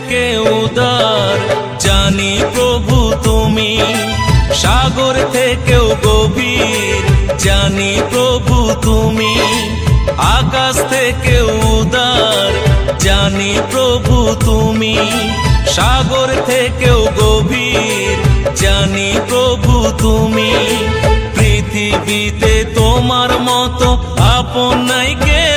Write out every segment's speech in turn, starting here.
থেকে উদার। জানি প্রভু তুমি সাগর থেকেও গভীর। জানি প্রভু তুমি আকাশ থেকে উদার। জানি প্রভু তুমি সাগর থেকেও গভীর। জানি প্রভু তুমি পৃথিবীতে তোমার মতো আপন নাই কেহ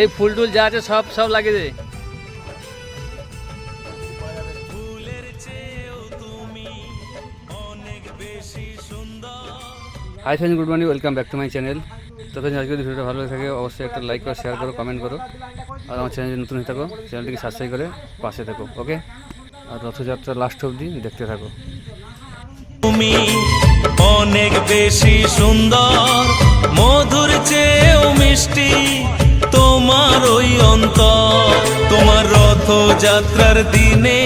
এই ফুল টুল যা আছে সব সব লাগিয়ে দে। ফুলের চেয়েও তুমি অনেক বেশি সুন্দর hi friend good morning welcome back to my channel তো ফ্রেন্ড আজকে যদি ভিডিওটা ভালো লাগে থাকে অবশ্যই একটা লাইক করো শেয়ার করো কমেন্ট করো। আর আমার চ্যানেল নতুন হয়ে থাকো চ্যানেলটিকে সাবস্ক্রাইব করে পাশে থাকো ওকে আর রথযাত্রা লাস্ট অবধি দেখতে থাকো। তুমি অনেক বেশি সুন্দর মধুর চেয়েও মিষ্টি তোমার ওই অন্ত তোমার রথযাত্রার দিনে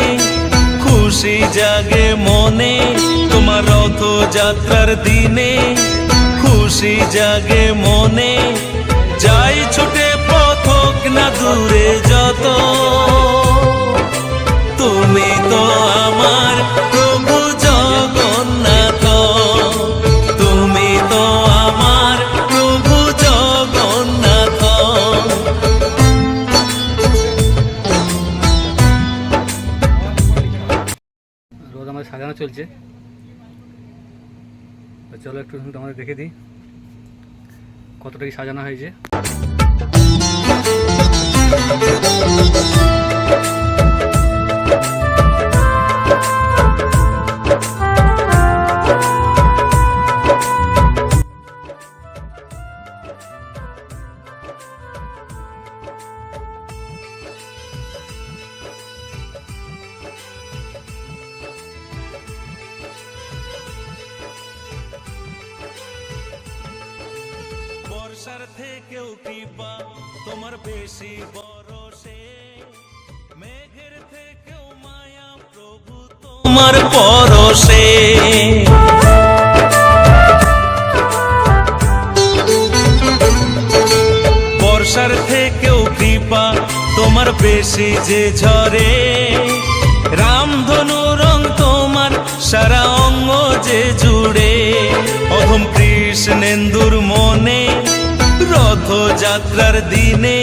খুশি জাগে মনে, তোমার রথযাত্রার দিনে খুশি জাগে মনে। যাই ছুটে পথক না দূরে যত, তুমি তো চলছে চলো একটু তোমাদের দেখে দিই কতটা কি সাজানো হয়েছে। বর্ষার থেকেও কৃপা তোমার বেশি বরসে মেঘের থেকেও মায়া প্রভু তোমার পরশে। বর্ষার থেকেও কৃপা তোমার বেশি যে ঝরে। রামধনু রং তোমার সারা অঙ্গ যে জুড়ে। অধম কৃষ্ণেন্দুর মনে রথযাত্রার দিনে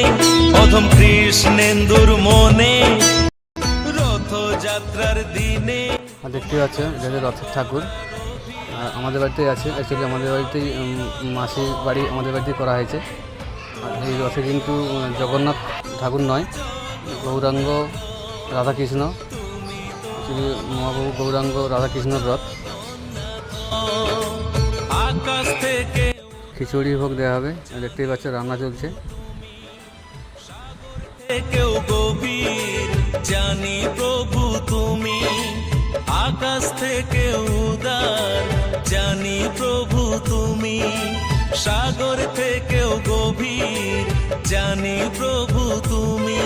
অধম কৃষ্ণেন্দুর মনে। রথযাত্রার দিনে দেখতে পাচ্ছ এটা রথের ঠাকুর। আমাদের বাড়িতেই আছে। অ্যাকচুয়ালি আমাদের বাড়িতেই মাসির বাড়ি আমাদের বাড়িতেই করা হয়েছে। এই রথে কিন্তু জগন্নাথ ঠাকুর নয় গৌরাঙ্গ রাধাকৃষ্ণ অ্যাকচুয়ালি মহাপ্রভু গৌরাঙ্গ রাধাকৃষ্ণর রথ। আকাশ থেকে খিচুড়ি ভোগ দেওয়া হবে। দেখতেই পাচ্ছ রান্না চলছে। কেউ গভীর, জানি প্রভু তুমি। আকাশ থেকে উদার, জানি প্রভু তুমি। সাগর থেকেও গভীর, জানি প্রভু তুমি।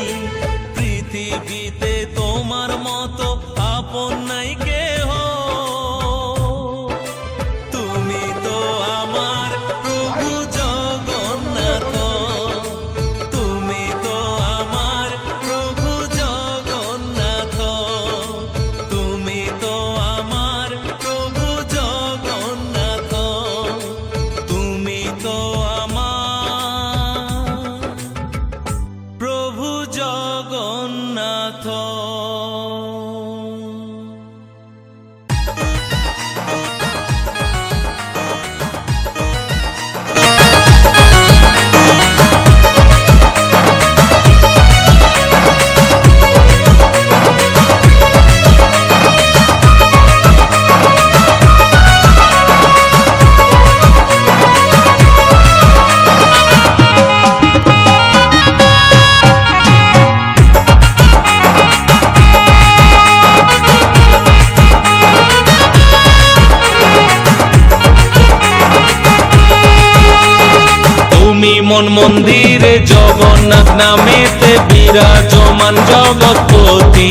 মন মন্দিরে জগন্নাথ নামেতে বিরাজমান জগৎপতি।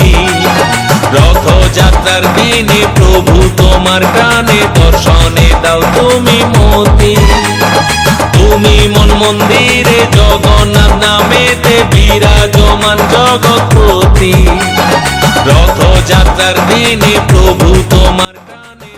রথযাত্রার দিনে প্রভু তোমার কানে দর্শনে দাও তুমি মতি। তুমি মন মন্দিরে জগন্নাথ নামেতে বিরাজমান জগৎপতি। রথযাত্রার দিনে প্রভু তোমার কানে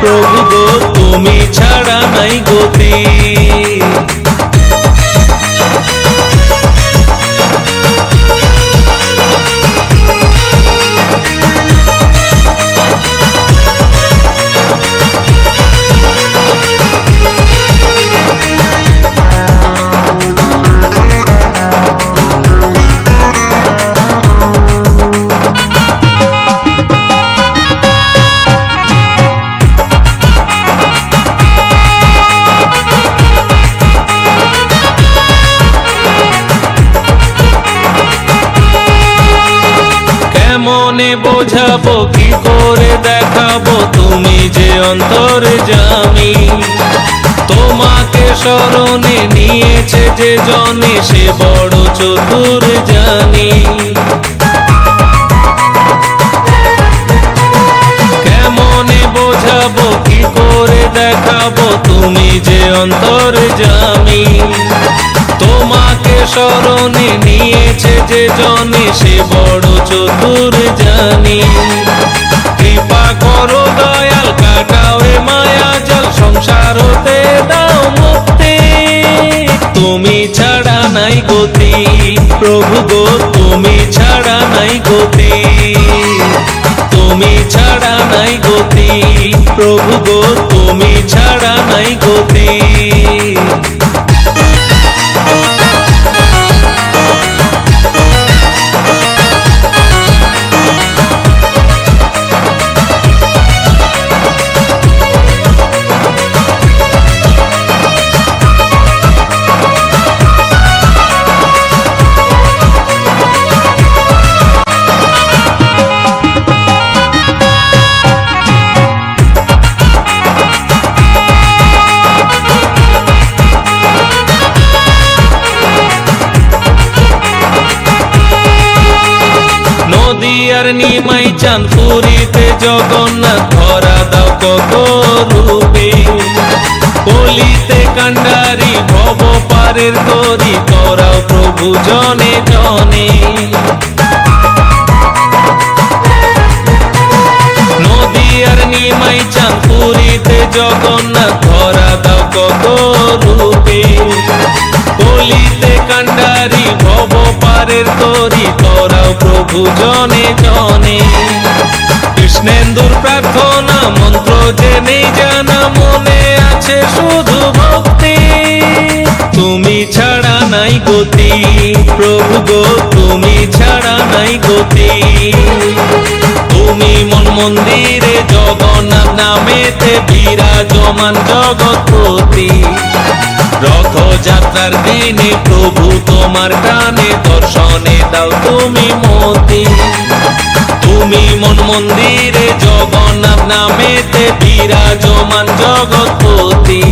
প্রভু গো তুমি ছাড়া নাই গতি। কেমনে বোঝাবো, কি করে দেখাবো? তুমি যে অন্তর জামি তোমাকে স্মরণে নিয়েছে যে জনে সে বড় চতুর জানি। কেমনে বোঝাবো, কি করে দেখাবো? তুমি যে অন্তর জামি তোমাকে স্মরণে নিয়েছে যে জনে, সে বড় চতুর জানি। কৃপা করো দয়াল, কাটাও এ মায়া জল সংসার হতে দাও মুক্তি। তুমি ছাড়া নাই গতি, প্রভু গো, তুমি ছাড়া নাই গতি। তুমি ছাড়া নাই গতি, প্রভু গো, তুমি ছাড়া নাই গতি। নদীয়ার নিমাই চাঁদপুরিতে জগন্নাথ ধরা দাও কত রূপে। কলিতে কান্ডারি ভব পারের তরি তোরাও প্রভু জনে জনে। প্রভু জনে। জনে কৃষ্ণেন্দুর প্রার্থনা মন্ত্র জেনে জানা মনে আছে শুধু ভক্তি। তুমি ছাড়া নাই গতি, প্রভু গো, তুমি ছাড়া নাই গতি। তুমি মন মন্দিরে জগন্নাথ নামেতে বিরাজমান জগৎপতি। রথযাত্রার দিনে প্রভু তোমার কানে দর্শনে দাও তুমি মতি। তুমি মন মন্দিরে জগন্নাথ নামেতে বিরাজমান জগৎপতি।